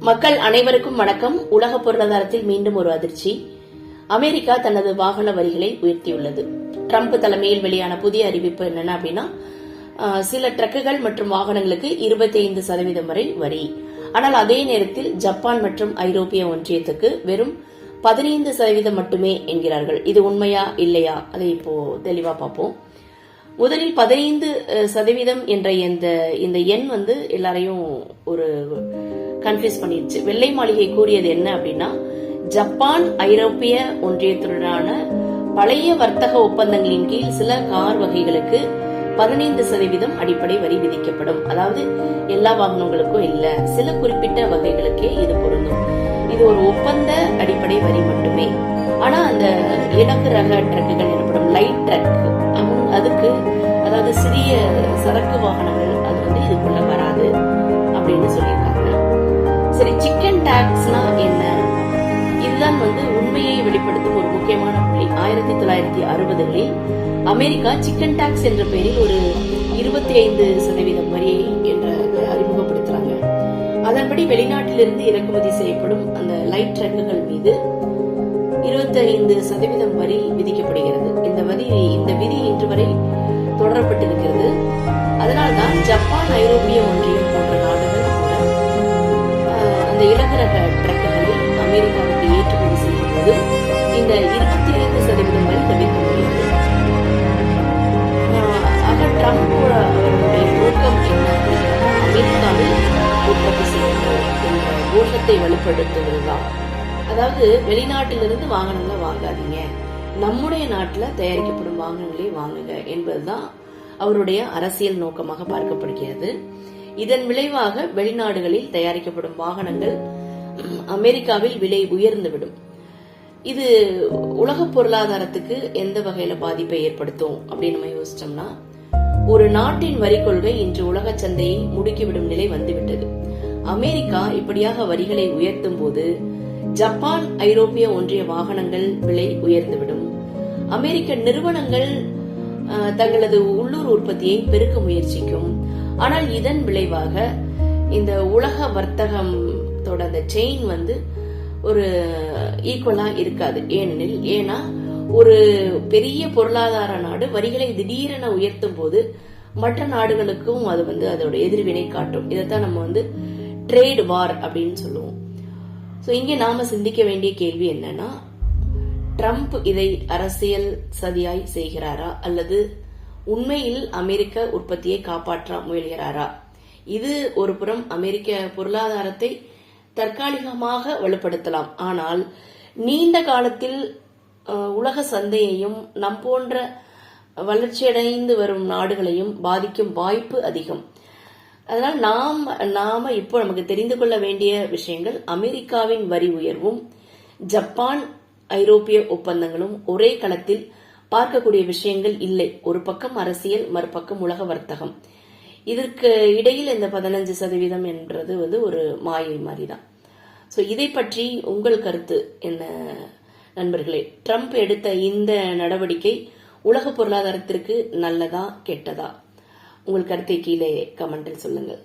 மக்கள் அனைவருக்கும் வணக்கம். உலக பொருளாதாரத்தில் மீண்டும் ஒரு அதிர்ச்சி. அமெரிக்கா தனது வாகன வரிகளை உயர்த்தியுள்ளது. ட்ரம்ப் தலைமையில் வெளியான புதிய அறிவிப்பு என்னன்னா அப்படின்னா சில ட்ரக்குகள் மற்றும் வாகனங்களுக்கு 25% சதவீதம் வரை வரி. ஆனால் அதே நேரத்தில் ஜப்பான் மற்றும் ஐரோப்பிய ஒன்றியத்துக்கு வெறும் பதினைந்து சதவீதம் மட்டுமே என்கிறார்கள். இது உண்மையா இல்லையா? அதை இப்போ தெளிவா பார்ப்போம். முதலில் பதினைந்து சதவீதம் என்ற இந்த இந்த எண் வந்து எல்லாரையும் ஒரு கன்ஃபியூஸ் பண்ணிருச்சு வெள்ளை மாளிகை கூறியது என்ன அப்படின்னா ஜப்பான் ஐரோப்பிய ஒன்றியத்துடனான பழைய வர்த்தக ஒப்பந்தங்களின் கீழ் சில கார் வகைகளுக்கு பதினைந்து சதவீதம் அடிப்படை வரி விதிக்கப்படும். அதாவது எல்லா வாகனங்களுக்கும் இல்ல. சில குறிப்பிட்ட வகைகளுக்கே இது பொருந்தும். இது ஒரு ஒப்பந்த அடிப்படை வரி மட்டுமே. ஆனா அந்த இலக்கு ரக ட்ரக்குகள் எனப்படும் லைட் ட்ரக் சரக்கு வாகனங்கள் அது வந்து இதுக்குள்ள வராது அப்படின்னு சொல்லியிருக்காங்க. சரி சிக்கன் டாக்ஸ்னா என்ன? இதுதான் வந்து உண்மையை வெளிப்படுத்தும் ஒரு முக்கியமான புள்ளி. ஆயிரத்தி தொள்ளாயிரத்தி அறுபதுகளில் அமெரிக்கா சிக்கன் டாக்ஸ் என்ற பெயரில் ஒரு இருபத்தி ஐந்து சதவீதம் வரியை என்ற அறிமுகப்படுத்துறாங்க. அதன்படி வெளிநாட்டிலிருந்து இறக்குமதி செய்யப்படும் அந்த லைட் ட்ரக்குகள் மீது இருபத்தி ஐந்து சதவீதம் வரி விதிக்கப்படுகிறது. இந்த வரி இந்த விதி இன்று அந்த இலகரக ட்ரக்குகளை அமெரிக்காவுக்கு ஏற்றுமதி செய்யும் போது இந்த இருபத்தி ஐந்து சதவீதம் வரை தவிர்க்க முடியாது ஆக ட்ரம்ப் அவர்களுடைய நோக்கம் என்ன? அமெரிக்காவில் உற்பத்தி செய்யணும் என்ற கோஷத்தை வலுப்படுத்துவதுதான். அதாவது வெளிநாட்டிலிருந்து வாகனங்களை வாங்காதீங்க. நம்முடைய நாட்டில் தயாரிக்கப்படும் வாகனங்களை வாங்குங்க என்பதுதான் அவருடைய அரசியல் நோக்கமாக பார்க்கப்படுகிறது. இதன் விளைவாக வெளிநாடுகளில் தயாரிக்கப்படும் வாகனங்கள் அமெரிக்காவில் விலை உயர்ந்துவிடும். இது உலக பொருளாதாரத்துக்கு எந்த வகையில பாதிப்பை ஏற்படுத்தும் அப்படின்னு நம்ம யோசிச்சோம்னா ஒரு நாட்டின் வரி கொள்கை இன்று உலக சந்தையை முடுக்கிவிடும் நிலை வந்துவிட்டது. அமெரிக்கா இப்படியாக வரிகளை உயர்த்தும் போது ஜப்பான் ஐரோப்பிய ஒன்றிய வாகனங்கள் விலை உயர்ந்துவிடும். அமெரிக்க நிறுவனங்கள் தங்களது உள்ளூர் உற்பத்தியை பெருக்க முயற்சிக்கும். ஆனால் இதன் விளைவாக இந்த உலக வர்த்தகத்தோட அந்த செயின் வந்து ஒரு ஈக்குவலா இருக்காது. ஏனெனில் ஏன்னா ஒரு பெரிய பொருளாதார நாடு வரிகளை திடீரென உயர்த்தும் போது மற்ற நாடுகளுக்கும் அது வந்து அதோட எதிர்வினை காட்டும். இதைத்தான் நம்ம வந்து ட்ரேட் வார் அப்படின்னு சொல்லுவோம். ஸோ இங்கே நாம சிந்திக்க வேண்டிய கேள்வி என்னன்னா ட்ரம்ப் இதை அரசியல் சதியாய் செய்கிறாரா? அல்லது உண்மையில் அமெரிக்க உற்பத்தியை காப்பாற்ற முயல்கிறாரா? இது ஒரு புறம் அமெரிக்க பொருளாதாரத்தை தற்காலிகமாக வலுப்படுத்தலாம். ஆனால் நீண்ட காலத்தில் உலக சந்தையையும் நம் போன்ற வளர்ச்சியடைந்து வரும் நாடுகளையும் பாதிக்கும் வாய்ப்பு அதிகம். அதனால் நாம் நாம இப்போ நமக்கு தெரிந்து கொள்ள வேண்டிய விஷயங்கள் அமெரிக்காவின் வரி உயர்வும் ஜப்பான் ஐரோப்பிய ஒப்பந்தங்களும் ஒரே களத்தில் பார்க்கக்கூடிய விஷயங்கள் இல்லை. ஒரு பக்கம் அரசியல் மறுபக்கம் உலக வர்த்தகம். இதற்கு இடையில் இந்த பதினஞ்சு சதவீதம் என்றது வந்து ஒரு மாயை மாதிரிதான். ஸோ இதை பற்றி உங்கள் கருத்து என்ன நண்பர்களே? ட்ரம்ப் எடுத்த இந்த நடவடிக்கை உலக பொருளாதாரத்திற்கு நல்லதா கெட்டதா? உங்கள் கருத்தை கீழே கமெண்டில் சொல்லுங்கள்.